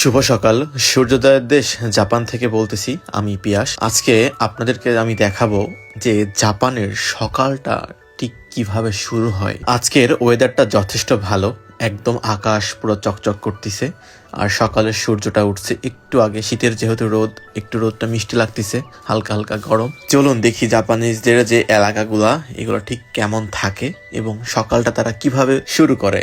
শুভ সকাল। সূর্যোদয়ের দেশ জাপান থেকে বলতেছি, আমি পিয়াস। আজকে আপনাদেরকে আমি দেখাবো যে জাপানের সকালটা ঠিক কীভাবে শুরু হয়। আজকের ওয়েদারটা যথেষ্ট ভালো, একদম আকাশ পুরো চকচক করতেছে, আর সকালের সূর্যটা উঠছে একটু আগে। শীতের যেহেতু রোদ, একটু রোদটা মিষ্টি লাগতেছে, হালকা হালকা গরম। চলুন দেখি জাপানিজদের যে এলাকাগুলা, এগুলো ঠিক কেমন থাকে এবং সকালটা তারা কীভাবে শুরু করে।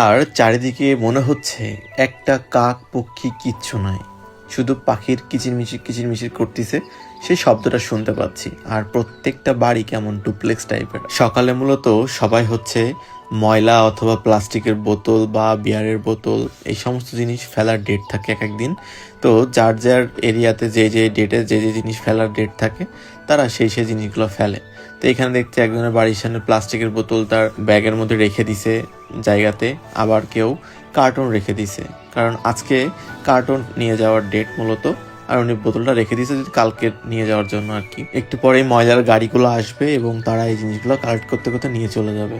আর চারিদিকে মনে হচ্ছে একটা কাক পক্ষী কিচ্ছু নয় শুধু পাখির কিচিরমিচির কিচিরমিচির করতেছে, সেই শব্দটা শুনতে পাচ্ছি। আর প্রত্যেকটা বাড়ি কেমন ডুপ্লেক্স টাইপের সকালে মূলত সবাই হচ্ছে ময়লা অথবা প্লাস্টিকের বোতল বা বিয়ারের বোতল, এই সমস্ত জিনিস ফেলার ডেট থাকে এক একদিন। তো যার যার এরিয়াতে যে যে ডেটে যে যে জিনিস ফেলার ডেট থাকে, তারা সেই সেই জিনিসগুলো ফেলে। তো এখানে দেখতে একজনের বাড়ির সামনে প্লাস্টিকের বোতল তার ব্যাগের মধ্যে রেখে দিছে জায়গাতে, আবার কেউ কার্টুন রেখে দিছে। কারণ আজকে কার্টুন নিয়ে যাওয়ার ডেট মূলত, আর উনি বোতলটা রেখে দিয়েছে কালকে নিয়ে যাওয়ার জন্য আর কি। একটু পরেই ময়লার গাড়িগুলো আসবে এবং তারা এই জিনিসগুলো কালেক্ট করতে করতে নিয়ে চলে যাবে।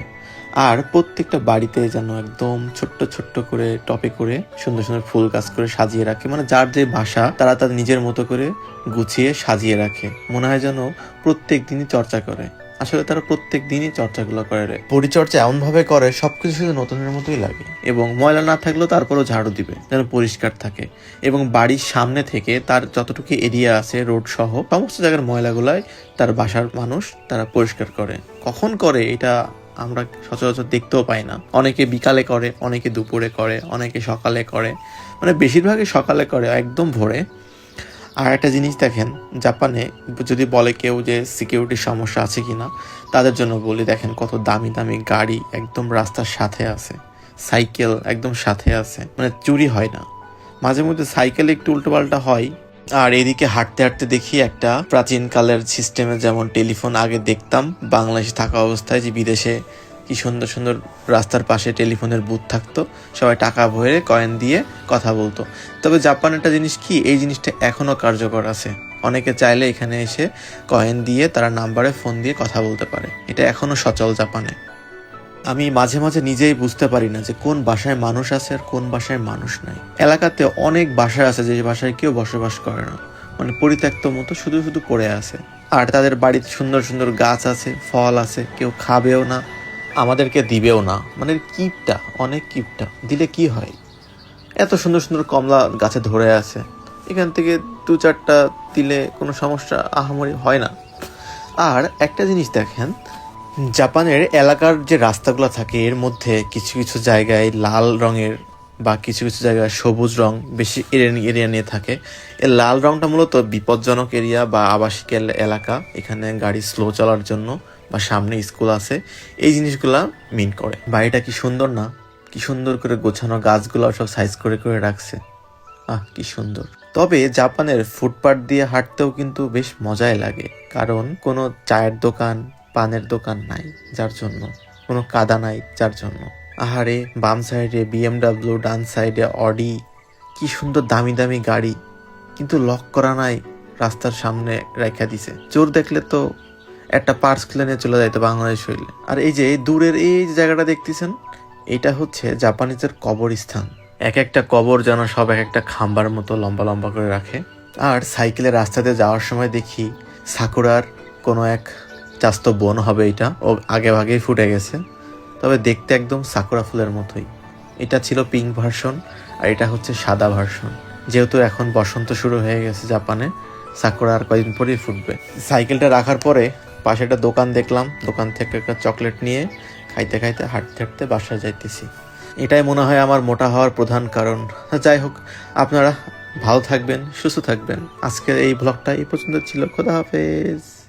আর প্রত্যেকটা বাড়িতে যেন একদম ছোট্ট ছোট্ট করে টপে করে সুন্দর সুন্দর ফুল গাছ করে সাজিয়ে রাখে। মানে যার যে বাসা তারা তাদের নিজের মতো করে গুছিয়ে সাজিয়ে রাখে। মনে হয় যেন প্রত্যেক দিনই চর্চা করে। আসলে তারা প্রত্যেক দিনই চর্চাগুলো করে পরিচর্যা এমন ভাবে করে সবকিছু শুধু নতুনের মতোই লাগে। এবং ময়লা না থাকলেও তারপরও ঝাড়ু দিবে যেন পরিষ্কার থাকে। এবং বাড়ির সামনে থেকে তার যতটুকু এরিয়া আছে রোড সহ সমস্ত জায়গার ময়লাগুলাই তার বাসার মানুষ তারা পরিষ্কার করে। কখন করে এটা আমরা সচরাচর দেখতেও পাই না। অনেকে বিকালে করে, অনেকে দুপুরে করে, অনেকে সকালে করে। মানে বেশিরভাগই সকালে করে, একদম ভোরে। আর একটা জিনিস দেখেন, জাপানে যদি বলে কেউ যে সিকিউরিটির সমস্যা আছে কি না তাদের জন্য বলি, দেখেন কত দামি দামি গাড়ি একদম রাস্তার সাথে আছে। সাইকেল একদম সাথে আছে। মানে চুরি হয় না। মাঝে মধ্যে সাইকেল একটু উল্টোপাল্টা হয় আর এদিকে হাঁটতে হাঁটতে দেখি একটা প্রাচীন কালের সিস্টেমে যেমন টেলিফোন আগে দেখতাম, বাংলাদেশে থাকা অবস্থায় যে বিদেশে কি সুন্দর সুন্দর রাস্তার পাশে টেলিফোনের বুথ থাকতো, সবাই টাকা ভরে কয়েন দিয়ে কথা বলতো। তবে জাপান একটা জিনিস কি, এই জিনিসটা এখনও কার্যকর আছে। অনেকে চাইলে এখানে এসে কয়েন দিয়ে তারা নাম্বারে ফোন দিয়ে কথা বলতে পারে। এটা এখনও সচল জাপানে। আমি মাঝে মাঝে নিজেই বুঝতে পারি না যে কোন বাসায় মানুষ আছে আর কোন বাসায় মানুষ নাই। এলাকাতে অনেক বাসা আছে যে বাসায় কেউ বসবাস করে না। মানে পরিত্যক্ত মতো শুধু শুধু পড়ে আছে। আর তাদের বাড়িতে সুন্দর সুন্দর গাছ আছে, ফল আছে, কেউ খাবেও না, আমাদেরকে দিবেও না। মানে কিপটা, অনেক কিপটা। দিলে কি হয়? এত সুন্দর সুন্দর কমলা গাছে ধরে আছে। এখান থেকে দু চারটা দিলে কোনো সমস্যা আহামরি হয় না। আর একটা জিনিস দেখেন জাপানের এলাকার যে রাস্তাগুলো থাকে, এর মধ্যে কিছু কিছু জায়গায় লাল রঙের বা কিছু কিছু জায়গায় সবুজ রং বেশি এরিয়া নিয়ে থাকে। এর লাল রংটা মূলত বিপজ্জনক এরিয়া বা আবাসিক এলাকা। এখানে গাড়ি স্লো চলার জন্য বা সামনে স্কুল আছে। এই জিনিসগুলা মিন করে। বাড়িটা কি সুন্দর না? কি সুন্দর করে গোছানো গাছগুলো সব সাইজ করে করে রাখছে। আহ, কি সুন্দর। তবে জাপানের ফুটপাথ দিয়ে হাঁটতেও কিন্তু বেশ মজাই লাগে। কারণ কোনো চায়ের দোকান পানের দোকান নাই যার জন্য, কোনো কাদা নাই যার জন্য। আহারে, বাম সাইডে বিএমডাব্লিউ, ডান সাইডে অডি, কি সুন্দর দামি দামি গাড়ি। কিন্তু লক করা নাই, রাস্তার সামনে রেখা দিছে। চোর দেখলে তো একটা পার্স খুলে নিয়ে চলে যাইতো বাংলাদেশ হইলে। আর এই যে দূরের এই জায়গাটা দেখতেছেন, এটা হচ্ছে জাপানিজের কবরস্থান। এক একটা কবর যেন সব এক একটা খাম্বার মতো লম্বা লম্বা করে রাখে। আর সাইকেলে রাস্তাতে যাওয়ার সময় দেখি, সাকুরার কোনো এক চাস্ত বোন হবে এটা। ও আগে ভাগেই ফুটে গেছে। তবে দেখতে একদম সাকুরা ফুলের মতোই। এটা ছিল পিঙ্ক ভার্সন আর এটা হচ্ছে সাদা ভার্সন। যেহেতু এখন বসন্ত শুরু হয়ে গেছে জাপানে, সাকুরা আর কয়দিন পরেই ফুটবে। সাইকেলটা রাখার পরে পাশে একটা দোকান দেখলাম। দোকান থেকে একটা চকলেট নিয়ে খাইতে খাইতে হাঁটতে হাঁটতে বাসায় যাইতেছি। এটাই মনে হয় আমার মোটা হওয়ার প্রধান কারণ। যাই হোক, আপনারা ভালো থাকবেন, সুস্থ থাকবেন। আজকের এই ব্লগটা এই পর্যন্ত ছিল। খোদা হাফেজ।